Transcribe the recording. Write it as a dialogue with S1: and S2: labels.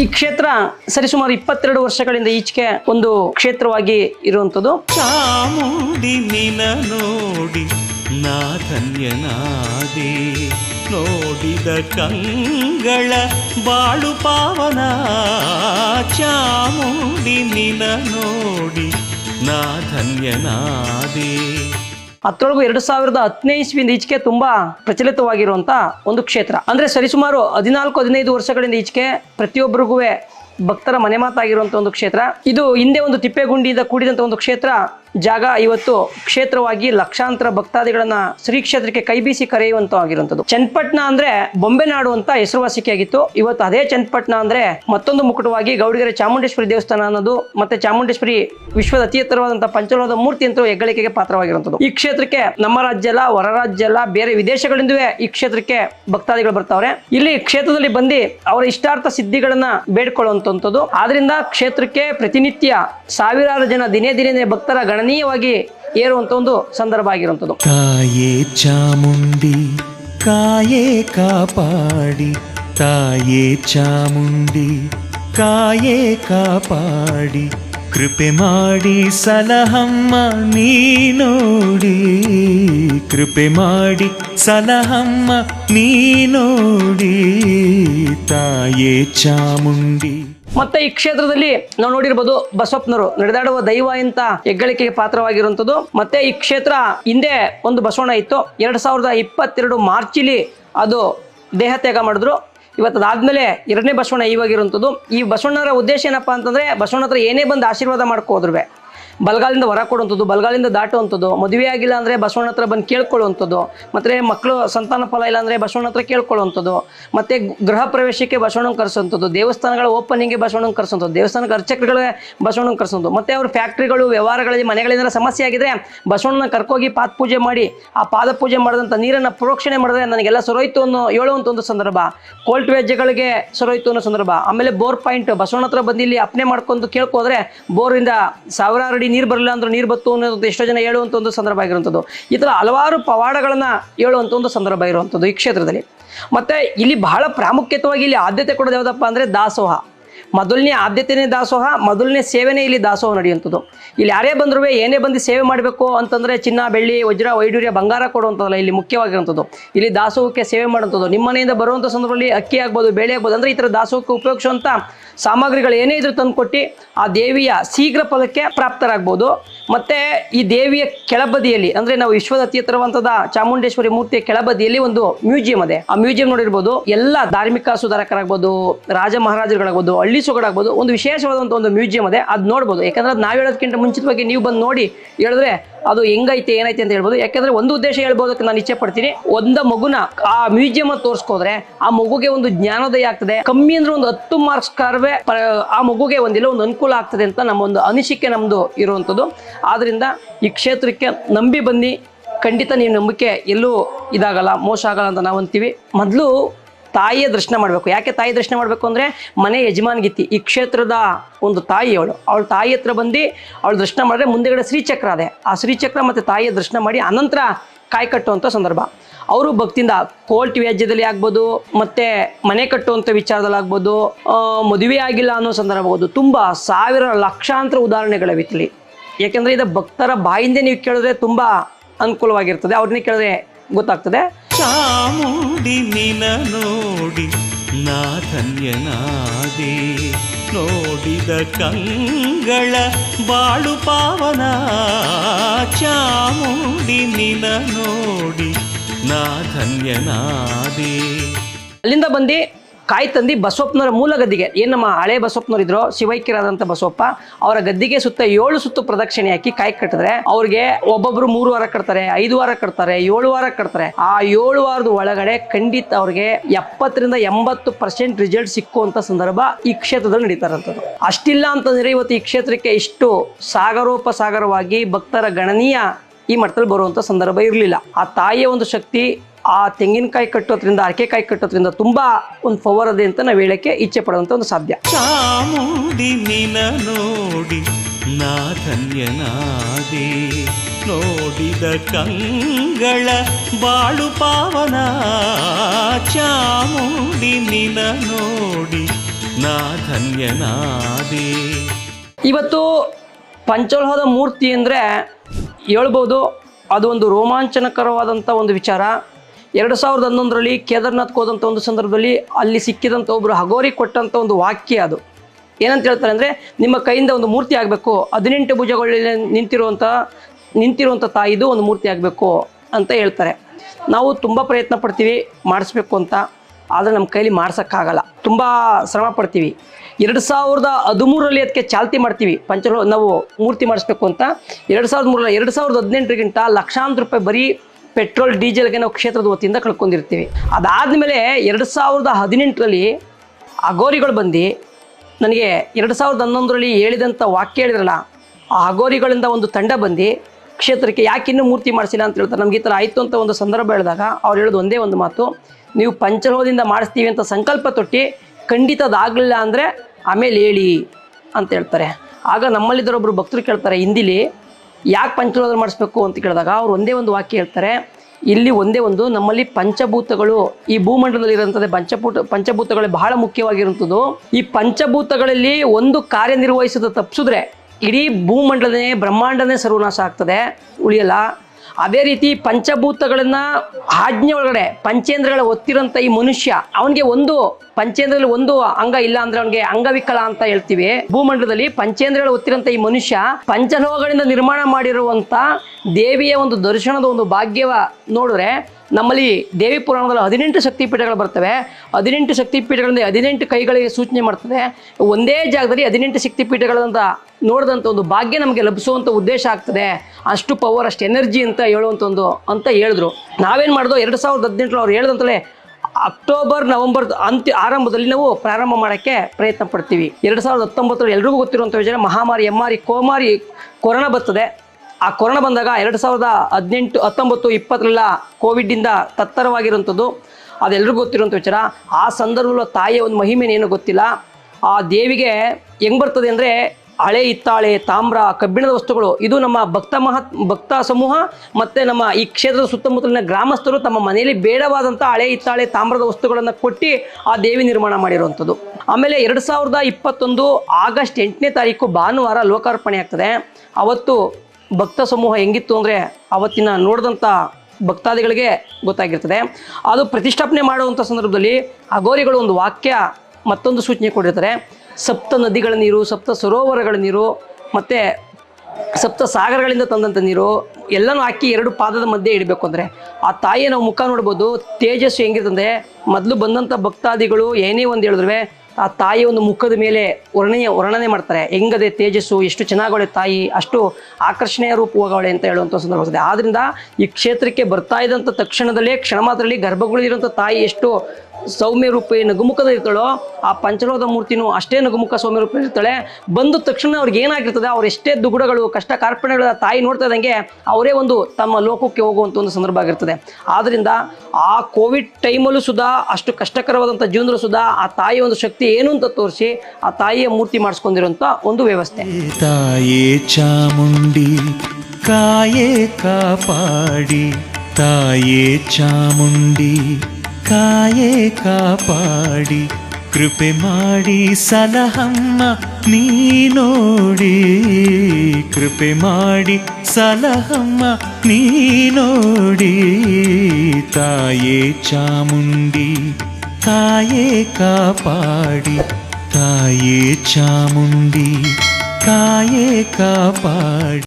S1: ಈ ಕ್ಷೇತ್ರ ಸರಿಸುಮಾರು ಇಪ್ಪತ್ತೆರಡು ವರ್ಷಗಳಿಂದ ಈಚೆಗೆ ಒಂದು ಕ್ಷೇತ್ರವಾಗಿ ಇರುವಂತದ್ದು
S2: ಚಾಮುಂಡಿ ನಿನ ನೋಡಿ ನಾ ಧನ್ಯನಾದೆ ನೋಡಿದ ಕಂಗಳ ಬಾಳು ಪಾವನ. ಚಾಮುಂಡಿ ನಿನ ನೋಡಿ ನಾ ಧನ್ಯನಾದೆ
S1: ಅತ್ರೊಳಗು ಎರಡು ಸಾವಿರದ ಹದಿನೈದು ಇಸ್ವಿಯಿಂದ ಈಚೆಗೆ ತುಂಬಾ ಪ್ರಚಲಿತವಾಗಿರುವಂತ ಒಂದು ಕ್ಷೇತ್ರ. ಅಂದ್ರೆ ಸರಿಸುಮಾರು ಹದಿನಾಲ್ಕು, ಹದಿನೈದು ವರ್ಷಗಳಿಂದ ಈಚೆಗೆ ಪ್ರತಿಯೊಬ್ಬರಿಗೂ ಭಕ್ತರ ಮನೆ ಮಾತಾಗಿರುವಂತ ಒಂದು ಕ್ಷೇತ್ರ. ಇದು ಹಿಂದೆ ಒಂದು ತಿಪ್ಪೆಗುಂಡಿಯಿಂದ ಕೂಡಿದಂತ ಒಂದು ಕ್ಷೇತ್ರ. ಜಾಗ ಇವತ್ತು ಕ್ಷೇತ್ರವಾಗಿ ಲಕ್ಷಾಂತರ ಭಕ್ತಾದಿಗಳನ್ನ ಶ್ರೀ ಕ್ಷೇತ್ರಕ್ಕೆ ಕೈಬೀಸಿ ಕರೆಯುವಂತವಾಗಿರುವಂತದ್ದು ಚನ್ನಪಟ್ಟಣ ಅಂದ್ರೆ ಬೊಂಬೆನಾಡು ಅಂತ ಹೆಸರುವಾಸಿಕೆಯಾಗಿತ್ತು ಇವತ್ತು ಅದೇ ಚನ್ನಪಟ್ಟಣ ಅಂದ್ರೆ ಮತ್ತೊಂದು ಮುಕುಟವಾಗಿ ಗೌಡಿಗೆರೆ ಚಾಮುಂಡೇಶ್ವರಿ ದೇವಸ್ಥಾನ ಅನ್ನೋದು, ಮತ್ತೆ ಚಾಮುಂಡೇಶ್ವರಿ ವಿಶ್ವದ ಅತಿ ಎತ್ತರವಾದಂತಹ ಪಂಚಲೋದ ಮೂರ್ತಿ ಅಂತ ಹೆಗ್ಗಳಿಕೆಗೆ ಪಾತ್ರವಾಗಿರುವಂತದ್ದು ಈ ಕ್ಷೇತ್ರಕ್ಕೆ ನಮ್ಮ ರಾಜ್ಯ ಅಲ್ಲ, ಹೊರ ರಾಜ್ಯ ಅಲ್ಲ, ಬೇರೆ ವಿದೇಶಗಳಿಂದವೇ ಈ ಕ್ಷೇತ್ರಕ್ಕೆ ಭಕ್ತಾದಿಗಳು ಬರ್ತಾವ್ರೆ. ಇಲ್ಲಿ ಕ್ಷೇತ್ರದಲ್ಲಿ ಬಂದು ಅವರ ಇಷ್ಟಾರ್ಥ ಸಿದ್ಧಿಗಳನ್ನ ಬೇಡ್ಕೊಳ್ಳುವಂತದ್ದು ಆದ್ರಿಂದ ಕ್ಷೇತ್ರಕ್ಕೆ ಪ್ರತಿನಿತ್ಯ ಸಾವಿರಾರು ಜನ ದಿನೇ ದಿನೇ ಭಕ್ತರ ಗಣನೀಯವಾಗಿ ಏರುವಂತ ಒಂದು ಸಂದರ್ಭ ಆಗಿರುವಂತದ್ದು
S2: ತಾಯೇ ಚಾಮುಂಡಿ, ಕಾಯೇ ಕಾಪಾಡಿ. ತಾಯೇ ಚಾಮುಂಡಿ, ಕಾಯೇ ಕಾಪಾಡಿ. ಕೃಪೆ ಮಾಡಿ ಸಲಹಮ್ಮ ನೀ ನೋಡಿ ಕೃಪೆ ಮಾಡಿ ಸಲಹಮ್ಮ ನೀ ನೋಡಿ ತಾಯೇ ಚಾಮುಂಡಿ
S1: ಮತ್ತೆ ಈ ಕ್ಷೇತ್ರದಲ್ಲಿ ನಾವು ನೋಡಿರ್ಬೋದು ಬಸವಪ್ಪನವರು ನಡೆದಾಡುವ ದೈವ ಅಂತ ಹೆಗ್ಗಳಿಕೆಗೆ ಪಾತ್ರವಾಗಿರುವಂತದ್ದು ಮತ್ತೆ ಈ ಕ್ಷೇತ್ರ ಹಿಂದೆ ಒಂದು ಬಸವಣ್ಣ ಇತ್ತು. ಎರಡ್ ಸಾವಿರದ ಇಪ್ಪತ್ತೆರಡು ಮಾರ್ಚಿಲಿ ಅದು ದೇಹ ತ್ಯಾಗ ಮಾಡಿದ್ರು. ಇವತ್ತು ಅದಾದ್ಮೇಲೆ ಎರಡನೇ ಬಸವಣ್ಣ ಇವಾಗಿರುವಂಥದ್ದು. ಈ ಬಸವಣ್ಣರ ಉದ್ದೇಶ ಏನಪ್ಪಾ ಅಂತಂದ್ರೆ ಬಸವಣ್ಣ ಹತ್ರ ಏನೇ ಬಂದು ಆಶೀರ್ವಾದ ಮಾಡ್ಕೊ ಹೋದ್ರು ಬಲಗಾಲಿಂದ ಹೊರ ಕೊಡುವಂಥದ್ದು, ಬಲಗಾಲಿಂದ ದಾಟುವಂಥದ್ದು, ಮದುವೆ ಆಗಿಲ್ಲ ಅಂದರೆ ಬಸವಣ್ಣ ಹತ್ರ ಬಂದು ಕೇಳ್ಕೊಳ್ಳುವಂಥದ್ದು, ಮತ್ತು ಮಕ್ಕಳು ಸಂತಾನ ಫಲ ಇಲ್ಲ ಅಂದರೆ ಬಸವಣ್ಣ ಹತ್ರ ಕೇಳ್ಕೊಳ್ಳುವಂಥದ್ದು, ಮತ್ತು ಗೃಹ ಪ್ರವೇಶಕ್ಕೆ ಬಸವಣ್ಣ ಕರೆಸುವಂಥದ್ದು, ದೇವಸ್ಥಾನಗಳ ಓಪನಿಂಗ್ಗೆ ಬಸವಣ್ಣ ಕರೆಸುವಂಥದ್ದು ದೇವಸ್ಥಾನಕ್ಕೆ ಅರ್ಚಕರುಗಳಿಗೆ ಬಸವಣ್ಣ ಕರೆಸುವಂಥದ್ದು, ಮತ್ತು ಅವ್ರ ಫ್ಯಾಕ್ಟ್ರಿಗಳು, ವ್ಯವಹಾರಗಳಲ್ಲಿ ಮನೆಗಳಿಂದ ಸಮಸ್ಯೆ ಆಗಿದ್ರೆ ಬಸವಣ್ಣನ ಕರ್ಕೋಗಿ ಪಾದ ಪೂಜೆ ಮಾಡಿ, ಆ ಪಾದ ಪೂಜೆ ಮಾಡಿದಂಥ ನೀರನ್ನು ಪ್ರೋಕ್ಷಣೆ ಮಾಡಿದ್ರೆ ನನಗೆಲ್ಲ ಸೊರೋಯ್ತು ಅನ್ನೋ ಹೇಳುವಂಥ ಒಂದು ಸಂದರ್ಭ ಕೋಲ್ಟ್ ವೇಜ್ಗಳಿಗೆ ಸೊರೋಯ್ತು ಅನ್ನೋ ಸಂದರ್ಭ, ಆಮೇಲೆ ಬೋರ್ ಪಾಯಿಂಟ್ ಬಸವಣ್ಣ ಹತ್ರ ಬಂದು ಇಲ್ಲಿ ಅಪ್ನೆ ಮಾಡ್ಕೊಂಡು ಕೇಳ್ಕೋದ್ರೆ ಬೋರಿಂದ ಸಾವಿರಾರು ಅಡಿ ನೀರು ಬರಲಿಲ್ಲ ಅಂದ್ರೆ ನೀರು ಬತ್ತು ಅನ್ನೋದು ಎಷ್ಟೋ ಜನ ಹೇಳುವಂಥ ಒಂದು ಸಂದರ್ಭ ಆಗಿರುವಂಥದ್ದು. ಈ ಥರ ಹಲವಾರು ಪವಾಡಗಳನ್ನ ಹೇಳುವಂಥ ಒಂದು ಸಂದರ್ಭ ಇರುವಂಥದ್ದು ಈ ಕ್ಷೇತ್ರದಲ್ಲಿ. ಮತ್ತೆ ಇಲ್ಲಿ ಬಹಳ ಪ್ರಾಮುಖ್ಯತವಾಗಿ ಇಲ್ಲಿ ಆದ್ಯತೆ ಕೊಡೋದು ಯಾವುದಪ್ಪ ಅಂದರೆ ದಾಸೋಹ. ಮೊದಲನೇ ಆದ್ಯತೆನೇ ದಾಸೋಹ, ಮೊದಲನೇ ಸೇವೆನೇ ಇಲ್ಲಿ ದಾಸೋಹ ನಡೆಯುವಂಥದ್ದು. ಇಲ್ಲಿ ಯಾರೇ ಬಂದರೂ ಏನೇ ಬಂದು ಸೇವೆ ಮಾಡಬೇಕು ಅಂತಂದರೆ ಚಿನ್ನ, ಬೆಳ್ಳಿ, ವಜ್ರ ವೈಡೂರ್ಯ ಬಂಗಾರ ಕೊಡುವಂಥದ್ದಲ್ಲ ಇಲ್ಲಿ ಮುಖ್ಯವಾಗಿರುವಂಥದ್ದು. ಇಲ್ಲಿ ದಾಸೋಹಕ್ಕೆ ಸೇವೆ ಮಾಡುವಂಥದ್ದು. ನಿಮ್ಮ ಮನೆಯಿಂದ ಬರುವಂಥ ಸಂದರ್ಭದಲ್ಲಿ ಅಕ್ಕಿ ಆಗ್ಬೋದು, ಬೇಳೆ ಆಗ್ಬೋದು, ಅಂದರೆ ಈ ಥರ ದಾಸೋಹಕ್ಕೆ ಉಪಯೋಗಿಸುವಂಥ ಸಾಮಗ್ರಿಗಳು ಏನೇ ಇದ್ರೂ ತಂದು ಕೊಟ್ಟು ಆ ದೇವಿಯ ಶೀಘ್ರ ಪದಕ್ಕೆ ಪ್ರಾಪ್ತರಾಗ್ಬೋದು. ಮತ್ತು ಈ ದೇವಿಯ ಕೆಳಬದಿಯಲ್ಲಿ, ಅಂದರೆ ನಾವು ವಿಶ್ವದ ಅತಿ ಎತ್ತರವಂತದ ಚಾಮುಂಡೇಶ್ವರಿ ಮೂರ್ತಿಯ ಕೆಳಬದಿಯಲ್ಲಿ ಒಂದು ಮ್ಯೂಸಿಯಂ ಇದೆ ಆ ಮ್ಯೂಸಿಯಂ ನೋಡಿರ್ಬೋದು, ಎಲ್ಲ ಧಾರ್ಮಿಕ ಸುಧಾರಕರಾಗ್ಬೋದು, ರಾಜ ಮಹಾರಾಜರುಗಳಾಗ್ಬೋದು, ಹಳ್ಳಿ ಸೊಗಡಾಗ್ಬೋದು, ಒಂದು ವಿಶೇಷವಾದಂಥ ಒಂದು ಮ್ಯೂಸಿಯಂ ಇದೆ ಅದು ನೋಡ್ಬೋದು. ಯಾಕಂದ್ರೆ ಅದು ನಾವು ಹೇಳೋದಕ್ಕಿಂತ ಮುಂಚಿತವಾಗಿ ನೀವು ಬಂದು ನೋಡಿ, ಹೇಳಿದ್ರೆ ಅದು ಹೆಂಗೈತೆ, ಏನೈತೆ ಅಂತ ಹೇಳ್ಬೋದು. ಯಾಕಂದ್ರೆ ಒಂದು ಉದ್ದೇಶ ಹೇಳ್ಬೋದಕ್ಕೆ ನಾನು ಇಚ್ಛೆ ಪಡ್ತೀನಿ ಒಂದ ಮಗುನ ಆ ಮ್ಯೂಸಿಯಂ ತೋರಿಸ್ಕೋದ್ರೆ ಆ ಮಗುಗೆ ಒಂದು ಜ್ಞಾನೋದಯ ಆಗ್ತದೆ. ಕಮ್ಮಿ ಅಂದ್ರೆ ಒಂದು ಹತ್ತು ಮಾರ್ಕ್ಸ್ ಕಾರ್ವೆ ಆ ಮಗುಗೆ ಒಂದಿಲ್ಲ, ಒಂದು ಅನುಕೂಲ ಆಗ್ತದೆ ಅಂತ ನಮ್ಮ ಒಂದು ಅನಿಸಿಕೆ ನಮ್ಮದು ಇರುವಂಥದ್ದು. ಆದ್ರಿಂದ ಈ ಕ್ಷೇತ್ರಕ್ಕೆ ನಂಬಿ ಬನ್ನಿ. ಖಂಡಿತ ನೀವು ನಂಬಿಕೆ ಎಲ್ಲೂ ಇದಾಗಲ್ಲ, ಮೋಸ ಆಗಲ್ಲ ಅಂತ ನಾವು ಅಂತೀವಿ. ಮೊದಲು ತಾಯಿಯ ದರ್ಶನ ಮಾಡಬೇಕು. ಯಾಕೆ ತಾಯಿ ದರ್ಶನ ಮಾಡಬೇಕು ಅಂದರೆ ಮನೆ ಯಜಮಾನ್ಗಿತ್ತಿ ಈ ಕ್ಷೇತ್ರದ ಒಂದು ತಾಯಿ ಅವಳು. ಅವಳು ತಾಯಿ ಹತ್ರ ಬಂದು ಅವಳು ದರ್ಶನ ಮಾಡಿದ್ರೆ ಮುಂದೆಗಡೆ ಶ್ರೀಚಕ್ರ ಅದೇ. ಆ ಶ್ರೀಚಕ್ರ ಮತ್ತು ತಾಯಿಯ ದರ್ಶನ ಮಾಡಿ ಅನಂತರ ಕಾಯಿ ಕಟ್ಟುವಂಥ ಸಂದರ್ಭ. ಅವರು ಭಕ್ತಿಯಿಂದ ಕೋರ್ಟ್ ವ್ಯಾಜ್ಯದಲ್ಲಿ ಆಗ್ಬೋದು, ಮತ್ತು ಮನೆ ಕಟ್ಟುವಂಥ ವಿಚಾರದಲ್ಲಿ ಆಗ್ಬೋದು ಮದುವೆ ಆಗಿಲ್ಲ ಅನ್ನೋ ಸಂದರ್ಭ ಆಗ್ಬೋದು. ತುಂಬ ಸಾವಿರ ಲಕ್ಷಾಂತರ ಉದಾಹರಣೆಗಳಿವೆ ಇಲ್ಲಿ ಯಾಕೆಂದರೆ ಇದು ಭಕ್ತರ ಬಾಯಿಂದೇ ನೀವು ಕೇಳಿದ್ರೆ ತುಂಬ ಅನುಕೂಲವಾಗಿರ್ತದೆ. ಅವ್ರನ್ನೇ ಕೇಳಿದ್ರೆ ಗೊತ್ತಾಗ್ತದೆ.
S2: ಚಾಮುಂಡಿ ನಿನ ನೋಡಿ ನಾ ಧನ್ಯನಾದೆ ನೋಡಿದ ಕಂಗಳ ಬಾಳು ಪಾವನ, ಚಾಮುಂಡಿ ನಿನ ನೋಡಿ ನಾ ಧನ್ಯನಾದೆ
S1: ಅಲ್ಲಿಂದ ಬಂದು ಕಾಯಿ ತಂದು ಬಸವಪ್ಪನವರ ಮೂಲ ಗದ್ದಿಗೆ. ಏನು ನಮ್ಮ ಹಳೆ ಬಸವಪ್ಪನವ್ರು ಇದ್ರು? ಶಿವೈಕ್ಯರಾದಂಥ ಬಸವಪ್ಪ, ಅವರ ಗದ್ದಿಗೆ ಸುತ್ತ ಏಳು ಸುತ್ತು ಪ್ರದಕ್ಷಿಣೆ ಹಾಕಿ ಕಾಯಿ ಕಟ್ಟಿದ್ರೆ ಅವ್ರಿಗೆ ಒಬ್ಬೊಬ್ರು ಮೂರು ವಾರ ಕಟ್ತಾರೆ, ಐದು ವಾರ ಕಟ್ತಾರೆ, ಏಳು ವಾರ ಕಟ್ತಾರೆ. ಆ ಏಳು ವಾರದ ಒಳಗಡೆ ಖಂಡಿತ ಅವ್ರಿಗೆ ಎಪ್ಪತ್ತರಿಂದ ಎಂಬತ್ತು ಪರ್ಸೆಂಟ್ ರಿಸಲ್ಟ್ ಸಿಕ್ಕುವಂತ ಸಂದರ್ಭ ಈ ಕ್ಷೇತ್ರದಲ್ಲಿ ನಡೀತಾರಂಥದ್ದು ಅಷ್ಟಿಲ್ಲ ಅಂತಂದ್ರೆ ಇವತ್ತು ಈ ಕ್ಷೇತ್ರಕ್ಕೆ ಇಷ್ಟು ಸಾಗರೋಪಸಾಗರವಾಗಿ ಭಕ್ತರ ಗಣನೀಯ ಈ ಮಟ್ಟದಲ್ಲಿ ಬರುವಂಥ ಸಂದರ್ಭ ಇರಲಿಲ್ಲ. ಆ ತಾಯಿಯ ಒಂದು ಶಕ್ತಿ ಆ ತೆಂಗಿನಕಾಯಿ ಕಟ್ಟೋದ್ರಿಂದ ಅರಕೆಕಾಯಿ ಕಟ್ಟೋದ್ರಿಂದ ತುಂಬ ಒಂದು ಪವರ್ ಅದೇ ಅಂತ ನಾವು ಹೇಳಕ್ಕೆ ಇಚ್ಛೆ ಪಡುವಂತ ಒಂದು ಸಾಧ್ಯ.
S2: ಚಾಮುಂಡಿ ನಿನ ನೋಡಿ ನಾ ಧನ್ಯನಾದೆ ನೋಡಿದ ಕಂಗಳ ಬಾಳು ಪಾವನ. ಚಾಮುಂಡಿ ನಿನ ನೋಡಿ ನಾ ಧನ್ಯನಾದೆ
S1: ಇವತ್ತು ಪಂಚಲೋಹದ ಮೂರ್ತಿ ಅಂದರೆ ಹೇಳ್ಬೋದು ಅದು ಒಂದು ರೋಮಾಂಚನಕರವಾದಂಥ ಒಂದು ವಿಚಾರ. ಎರಡು ಸಾವಿರದ ಹನ್ನೊಂದರಲ್ಲಿ ಕೇದಾರ್ನಾಥ್ ಹೋದಂಥ ಒಂದು ಸಂದರ್ಭದಲ್ಲಿ ಅಲ್ಲಿ ಸಿಕ್ಕಿದಂಥ ಒಬ್ಬರು ಹಗೋರಿ ಕೊಟ್ಟಂಥ ಒಂದು ವಾಕ್ಯ ಅದು. ಏನಂತ ಹೇಳ್ತಾರೆ ಅಂದರೆ, ನಿಮ್ಮ ಕೈಯಿಂದ ಒಂದು ಮೂರ್ತಿ ಆಗಬೇಕು, ಹದಿನೆಂಟು ಭುಜಗಳಲ್ಲಿ ನಿಂತಿರುವಂಥ ನಿಂತಿರುವಂಥ ತಾಯಿದು ಒಂದು ಮೂರ್ತಿ ಆಗಬೇಕು ಅಂತ ಹೇಳ್ತಾರೆ. ನಾವು ತುಂಬ ಪ್ರಯತ್ನ ಪಡ್ತೀವಿ, ಮಾಡಿಸ್ಬೇಕು ಅಂತ. ಆದರೆ ನಮ್ಮ ಕೈಲಿ ಮಾಡ್ಸೋಕ್ಕಾಗಲ್ಲ. ತುಂಬ ಶ್ರಮ ಪಡ್ತೀವಿ. ಎರಡು ಸಾವಿರದ ಹದಿಮೂರರಲ್ಲಿ ಅದಕ್ಕೆ ಚಾಲ್ತಿ ಮಾಡ್ತೀವಿ. ಪಂಚರು ನಾವು ಮೂರ್ತಿ ಮಾಡಿಸ್ಬೇಕು ಅಂತ. ಎರಡು ಸಾವಿರದ ಮೂರರಲ್ಲಿ ಎರಡು ಸಾವಿರದ ಹದಿನೆಂಟರಿಗಿಂತ ಲಕ್ಷಾಂತರ ರೂಪಾಯಿ ಬರೀ ಪೆಟ್ರೋಲ್ ಡೀಸೆಲ್ಗೆ ನಾವು ಕ್ಷೇತ್ರದ ವತಿಯಿಂದ ಕಳ್ಕೊಂಡಿರ್ತೀವಿ. ಅದಾದಮೇಲೆ ಎರಡು ಸಾವಿರದ ಹದಿನೆಂಟರಲ್ಲಿ ಅಗೋರಿಗಳು ಬಂದು ನನಗೆ ಎರಡು ಸಾವಿರದ ಹನ್ನೊಂದರಲ್ಲಿ ಹೇಳಿದಂಥ ವಾಕ್ಯ ಹೇಳಿದ್ರಲ್ಲ, ಆ ಅಗೋರಿಗಳಿಂದ ಒಂದು ತಂಡ ಬಂದು ಕ್ಷೇತ್ರಕ್ಕೆ ಯಾಕೆ ಇನ್ನೂ ಮೂರ್ತಿ ಮಾಡಿಸಿಲ್ಲ ಅಂತ ಹೇಳ್ತಾರೆ. ನಮಗೆ ಈ ಥರ ಆಯಿತು ಅಂತ ಒಂದು ಸಂದರ್ಭ ಹೇಳಿದಾಗ ಅವ್ರು ಹೇಳೋದು ಒಂದೇ ಒಂದು ಮಾತು, ನೀವು ಪಂಚಲೋಹದಿಂದ ಮಾಡಿಸ್ತೀವಿ ಅಂತ ಸಂಕಲ್ಪ ತೊಟ್ಟಿ ಖಂಡಿತ ಅದಾಗಲಿಲ್ಲ ಅಂದರೆ ಆಮೇಲೆ ಹೇಳಿ ಅಂತ ಹೇಳ್ತಾರೆ. ಆಗ ನಮ್ಮಲ್ಲಿದ್ದರೊಬ್ಬರು ಭಕ್ತರು ಕೇಳ್ತಾರೆ, ಹಿಂದಿಲಿ ಯಾಕೆ ಪಂಚಲೋದ್ರ ಮಾಡಿಸ್ಬೇಕು ಅಂತ ಕೇಳಿದಾಗ ಅವ್ರು ಒಂದೇ ಒಂದು ವಾಕ್ಯ ಹೇಳ್ತಾರೆ, ಇಲ್ಲಿ ಒಂದೇ ಒಂದು ನಮ್ಮಲ್ಲಿ ಪಂಚಭೂತಗಳು, ಈ ಭೂಮಂಡಲದಲ್ಲಿ ಇರುವಂಥದ್ದು ಪಂಚಭೂತ ಪಂಚಭೂತಗಳು ಬಹಳ ಮುಖ್ಯವಾಗಿರುವಂಥದ್ದು ಈ ಪಂಚಭೂತಗಳಲ್ಲಿ ಒಂದು ಕಾರ್ಯನಿರ್ವಹಿಸೋದು ತಪ್ಪಿಸಿದ್ರೆ ಇಡೀ ಭೂಮಂಡಲನೇ ಬ್ರಹ್ಮಾಂಡನೇ ಸರ್ವನಾಶ ಆಗ್ತದೆ. ಉಳಿಯಲ್ಲ. ಅದೇ ರೀತಿ ಪಂಚಭೂತಗಳನ್ನ ಆಜ್ಞೆ ಒಳಗಡೆ, ಪಂಚೇಂದ್ರಗಳ ಒತ್ತಿರೋಂಥ ಈ ಮನುಷ್ಯ, ಅವನಿಗೆ ಒಂದು, ಪಂಚೇಂದ್ರದಲ್ಲಿ ಒಂದು ಅಂಗ ಇಲ್ಲ ಅಂದ್ರೆ ಅವನಿಗೆ ಅಂಗವಿಕಲ ಅಂತ ಹೇಳ್ತೀವಿ. ಭೂಮಂಡಲದಲ್ಲಿ ಪಂಚೇಂದ್ರಗಳ ಒತ್ತಿರೋಂಥ ಈ ಮನುಷ್ಯ ಪಂಚಲೋಹಗಳಿಂದ ನಿರ್ಮಾಣ ಮಾಡಿರುವಂಥ ದೇವಿಯ ಒಂದು ದರ್ಶನದ ಒಂದು ಭಾಗ್ಯವ ನೋಡಿದ್ರೆ ನಮ್ಮಲ್ಲಿ ದೇವಿ ಪುರಾಣದಲ್ಲಿ ಹದಿನೆಂಟು ಶಕ್ತಿಪೀಠಗಳು ಬರ್ತವೆ. ಹದಿನೆಂಟು ಶಕ್ತಿಪೀಠಗಳಿಂದ ಹದಿನೆಂಟು ಕೈಗಳಿಗೆ ಸೂಚನೆ ಮಾಡ್ತದೆ. ಒಂದೇ ಜಾಗದಲ್ಲಿ ಹದಿನೆಂಟು ಶಕ್ತಿಪೀಠಗಳಂತ ನೋಡಿದಂಥ ಒಂದು ಭಾಗ್ಯ ನಮಗೆ ಲಭಿಸುವಂಥ ಉದ್ದೇಶ ಆಗ್ತದೆ. ಅಷ್ಟು ಪವರ್ ಅಷ್ಟು ಎನರ್ಜಿ ಅಂತ ಹೇಳುವಂಥ ಒಂದು ಅಂತ ಹೇಳಿದ್ರು. ನಾವೇನು ಮಾಡಿದ್ರು ಎರಡು ಸಾವಿರದ ಹದಿನೆಂಟರಲ್ಲಿ ಅವ್ರು ಹೇಳ್ದಂತಲೇ ಅಕ್ಟೋಬರ್, ನವೆಂಬರ್ ಅಂತ್ಯ ಆರಂಭದಲ್ಲಿ ನಾವು ಪ್ರಾರಂಭ ಮಾಡೋಕ್ಕೆ ಪ್ರಯತ್ನ ಪಡ್ತೀವಿ. ಎರಡು ಸಾವಿರದ ಹತ್ತೊಂಬತ್ತರಲ್ಲಿ ಎಲ್ರಿಗೂ ಗೊತ್ತಿರುವಂಥ ಯೋಜನೆ ಮಹಾಮಾರಿ ಎಮ್ಮಾರಿ ಕೋಮಾರಿ ಕೊರೋನಾ ಬರ್ತದೆ. ಆ ಕೊರೋನಾ ಬಂದಾಗ ಎರಡು ಸಾವಿರದ ಹದಿನೆಂಟು, ಹತ್ತೊಂಬತ್ತು ಇಪ್ಪತ್ತರೆಲ್ಲ ಕೋವಿಡ್ಡಿಂದ ತತ್ತರವಾಗಿರುವಂಥದ್ದು. ಅದೆಲ್ಲರಿಗೂ ಗೊತ್ತಿರುವಂಥ ವಿಚಾರ. ಆ ಸಂದರ್ಭದಲ್ಲಿ ತಾಯಿಯ ಒಂದು ಮಹಿಮೆನೇನು ಗೊತ್ತಿಲ್ಲ. ಆ ದೇವಿಗೆ ಹೆಂಗೆ ಬರ್ತದೆ ಅಂದರೆ ಹಳೆ ಹಿತ್ತಾಳೆ, ತಾಮ್ರ, ಕಬ್ಬಿಣದ ವಸ್ತುಗಳು, ಇದು ನಮ್ಮ ಭಕ್ತ ಮಹತ್, ಭಕ್ತ ಸಮೂಹ ಮತ್ತು ನಮ್ಮ ಈ ಕ್ಷೇತ್ರದ ಸುತ್ತಮುತ್ತಲಿನ ಗ್ರಾಮಸ್ಥರು ತಮ್ಮ ಮನೆಯಲ್ಲಿ ಬೇಡವಾದಂಥ ಹಳೆ ಹಿತ್ತಾಳೆ, ತಾಮ್ರದ ವಸ್ತುಗಳನ್ನು ಕೊಟ್ಟು ಆ ದೇವಿ ನಿರ್ಮಾಣ ಮಾಡಿರುವಂಥದ್ದು. ಆಮೇಲೆ ಎರಡು ಸಾವಿರದ ಇಪ್ಪತ್ತೊಂದು ಆಗಸ್ಟ್ ಎಂಟನೇ ತಾರೀಕು ಭಾನುವಾರ ಲೋಕಾರ್ಪಣೆ ಆಗ್ತದೆ. ಅವತ್ತು ಭಕ್ತ ಸಮೂಹ ಹೆಂಗಿತ್ತು ಅಂದರೆ ಅವತ್ತಿನ ನೋಡಿದಂಥ ಭಕ್ತಾದಿಗಳಿಗೆ ಗೊತ್ತಾಗಿರ್ತದೆ. ಅದು ಪ್ರತಿಷ್ಠಾಪನೆ ಮಾಡುವಂಥ ಸಂದರ್ಭದಲ್ಲಿ ಅಗೋರಿಗಳು ಒಂದು ವಾಕ್ಯ ಮತ್ತೊಂದು ಸೂಚನೆ ಕೊಟ್ಟಿರ್ತಾರೆ. ಸಪ್ತ ನದಿಗಳ ನೀರು, ಸಪ್ತ ಸರೋವರಗಳ ನೀರು, ಮತ್ತು ಸಪ್ತ ಸಾಗರಗಳಿಂದ ತಂದಂಥ ನೀರು, ಎಲ್ಲನೂ ಹಾಕಿ ಎರಡು ಪಾದದ ಮಧ್ಯೆ ಇಡಬೇಕು ಅಂದರೆ. ಆ ತಾಯಿಯ ನಾವು ಮುಖ ನೋಡ್ಬೋದು, ತೇಜಸ್ಸು ಹೆಂಗಿರ್ತಂದರೆ ಮೊದಲು ಬಂದಂಥ ಭಕ್ತಾದಿಗಳು ಏನೇ ಒಂದು ಹೇಳಿದ್ರೆ ಆ ತಾಯಿ ಒಂದು ಮುಖದ ಮೇಲೆ ವರ್ಣನೆ ವರ್ಣನೆ ಮಾಡ್ತಾರೆ. ಹೆಂಗದೆ ತೇಜಸ್ಸು, ಎಷ್ಟು ಚೆನ್ನಾಗವಳೆ ತಾಯಿ, ಅಷ್ಟು ಆಕರ್ಷಣೀಯ ರೂಪವಾಗವಳೆ ಅಂತ ಹೇಳುವಂಥ ಸಂದರ್ಭ ಆದ್ದರಿಂದ ಈ ಕ್ಷೇತ್ರಕ್ಕೆ ಬರ್ತಾ ಇದ್ದಂಥ ತಕ್ಷಣದಲ್ಲೇ, ಕ್ಷಣ ಮಾತ್ರದಲ್ಲಿ ಗರ್ಭಗುಳಿರುವಂಥ ತಾಯಿ ಎಷ್ಟು ಸೌಮ್ಯ ರೂಪಿ ನಗುಮುಖದ ಇರ್ತಾಳೋ, ಆ ಪಂಚರೋಧ ಮೂರ್ತಿನೂ ಅಷ್ಟೇ ನಗುಮುಖ ಸೌಮ್ಯ ರೂಪ ಇರ್ತಾಳೆ. ಬಂದ ತಕ್ಷಣ ಅವ್ರಿಗೆ ಏನಾಗಿರ್ತದೆ, ಅವ್ರ ಎಷ್ಟೇ ದುಗುಡಗಳು, ಕಷ್ಟ ಕಾರ್ಪಣ್ಯಗಳ ತಾಯಿ ನೋಡ್ತಾ ಇದ್ದಂಗೆ ಅವರೇ ಒಂದು ತಮ್ಮ ಲೋಕಕ್ಕೆ ಹೋಗುವಂಥ ಒಂದು ಸಂದರ್ಭ ಆಗಿರ್ತದೆ. ಆದ್ದರಿಂದ ಆ ಕೋವಿಡ್ ಟೈಮಲ್ಲೂ ಸುದಾ ಅಷ್ಟು ಕಷ್ಟಕರವಾದಂಥ ಜೀವನದಲ್ಲೂ ಸುದಾ ಆ ತಾಯಿಯ ಒಂದು ಶಕ್ತಿ ಏನು ಅಂತ ತೋರಿಸಿ ಆ ತಾಯಿಯ ಮೂರ್ತಿ ಮಾಡಿಸ್ಕೊಂಡಿರುವಂಥ ಒಂದು ವ್ಯವಸ್ಥೆ.
S2: ತಾಯೇ ಚಾಮುಂಡಿ, ಕಾಯೇ ಕಾಪಾಡಿ, ತಾಯೇ ಚಾಮುಂಡಿ ಕಾಯೇ ಕಾಪಾಡಿ ಕೃಪೆ ಮಾಡಿ ಸಲಹಮ್ಮ ನೀ ನೋಡಿ ಕೃಪೆ ಮಾಡಿ ಸಲಹಮ್ಮ ನೀ ನೋಡಿ ತಾಯೇ ಚಾಮುಂಡಿ ಕಾಯೇ ಕಾಪಾಡಿ ತಾಯೇ ಚಾಮುಂಡಿ ಕಾಯೇ ಕಾಪಾಡಿ